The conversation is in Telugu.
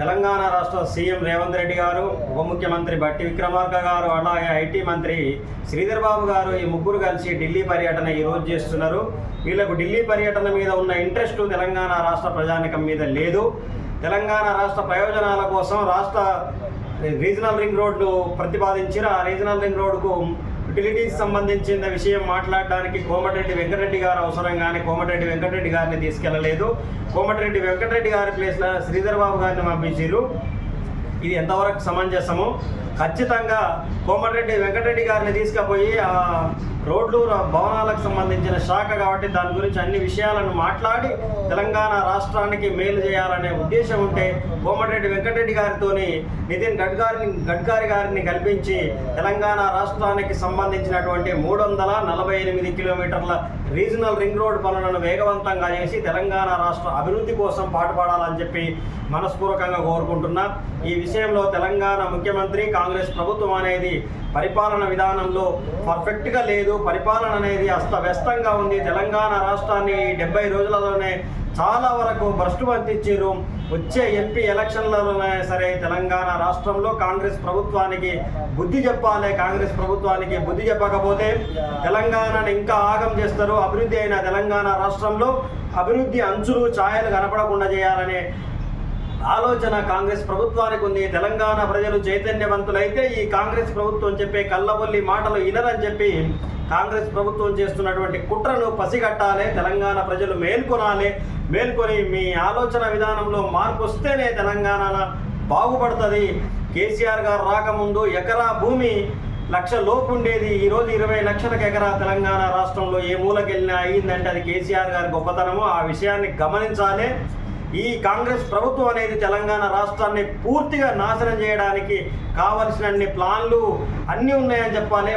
తెలంగాణ రాష్ట్ర సీఎం రేవంత్ రెడ్డి గారు ఉప ముఖ్యమంత్రి బట్టి విక్రమార్క గారు అలాగే ఐటీ మంత్రి శ్రీధర్ బాబు గారు ఈ ముగ్గురు కలిసి ఢిల్లీ పర్యటన ఈ రోజు చేస్తున్నారు. వీళ్ళకు ఢిల్లీ పర్యటన మీద ఉన్న ఇంట్రెస్ట్ తెలంగాణ రాష్ట్ర ప్రజానికం మీద లేదు. తెలంగాణ రాష్ట్ర ప్రయోజనాల కోసం రాష్ట్ర రీజనల్ రింగ్ రోడ్డు ప్రతిపాదించిన ఆ రీజనల్ రింగ్ రోడ్డుకు యుటిలిటీస్ సంబంధించిన విషయం మాట్లాడడానికి కోమటిరెడ్డి వెంకటరెడ్డి గారు అవసరం కానీ కోమటిరెడ్డి వెంకటరెడ్డి గారిని తీసుకెళ్ళలేదు. కోమటిరెడ్డి వెంకటరెడ్డి గారి ప్లేస్లో శ్రీధర్ బాబు గారిని పంపించారు ఇది ఎంతవరకు సమంజసము? ఖచ్చితంగా కోమటిరెడ్డి వెంకటరెడ్డి గారిని తీసుకుపోయి ఆ రోడ్లు భవనాలకు సంబంధించిన శాఖ కాబట్టి దాని గురించి అన్ని విషయాలను మాట్లాడి తెలంగాణ రాష్ట్రానికి మేలు చేయాలనే ఉద్దేశం ఉంటే కోమటిరెడ్డి వెంకటరెడ్డి గారితోని నితిన్ గడ్కారిని గడ్కారి గారిని కల్పించి తెలంగాణ రాష్ట్రానికి సంబంధించినటువంటి మూడు వందల నలభై ఎనిమిది కిలోమీటర్ల రీజనల్ రింగ్ రోడ్ పనులను వేగవంతంగా చేసి తెలంగాణ రాష్ట్ర అభివృద్ధి కోసం పాటుపడాలని చెప్పి మనస్పూర్వకంగా కోరుకుంటున్నా. ఈ విషయంలో తెలంగాణ ముఖ్యమంత్రి కాంగ్రెస్ ప్రభుత్వం అనేది పరిపాలన విధానంలో పర్ఫెక్ట్గా లేదు. పరిపాలన అనేది అస్తవ్యస్తంగా ఉంది. తెలంగాణ రాష్ట్రాన్ని డెబ్బై రోజులలోనే చాలా వరకు భ్రష్టు పట్టించారు వచ్చే ఎంపీ ఎలక్షన్లలోనే సరే తెలంగాణ రాష్ట్రంలో కాంగ్రెస్ ప్రభుత్వానికి బుద్ధి చెప్పాలి. కాంగ్రెస్ ప్రభుత్వానికి బుద్ధి చెప్పకపోతే తెలంగాణను ఇంకా ఆగం చేస్తారు. అభివృద్ధి అయిన తెలంగాణ రాష్ట్రంలో అభివృద్ధి అంచులు ఛాయలు కనపడకుండా చేయాలనే ఆలోచన కాంగ్రెస్ ప్రభుత్వానికి ఉంది. తెలంగాణ ప్రజలు చైతన్యవంతులైతే ఈ కాంగ్రెస్ ప్రభుత్వం చెప్పే కళ్ళబొల్లి మాటలు ఇనరని చెప్పి కాంగ్రెస్ ప్రభుత్వం చేస్తున్నటువంటి కుట్రను పసిగట్టాలి తెలంగాణ ప్రజలు మేల్కొనాలి. మేల్కొని మీ ఆలోచన విధానంలో మార్పు వస్తేనే తెలంగాణ బాగుపడుతుంది. కేసీఆర్ గారు రాకముందు ఎకరా భూమి లక్ష లోపు ఉండేది. ఈరోజు ఇరవై లక్షలకు ఎకరా తెలంగాణ రాష్ట్రంలో ఏ మూలకెళ్ళినా అయ్యిందంటే అది కేసీఆర్ గారి గొప్పతనము. ఆ విషయాన్ని గమనించాలి. ఈ కాంగ్రెస్ ప్రభుత్వం అనేది తెలంగాణ రాష్ట్రాన్ని పూర్తిగా నాశనం చేయడానికి కావలసినన్ని ప్లాన్లు అన్నీ ఉన్నాయని చెప్పాలి.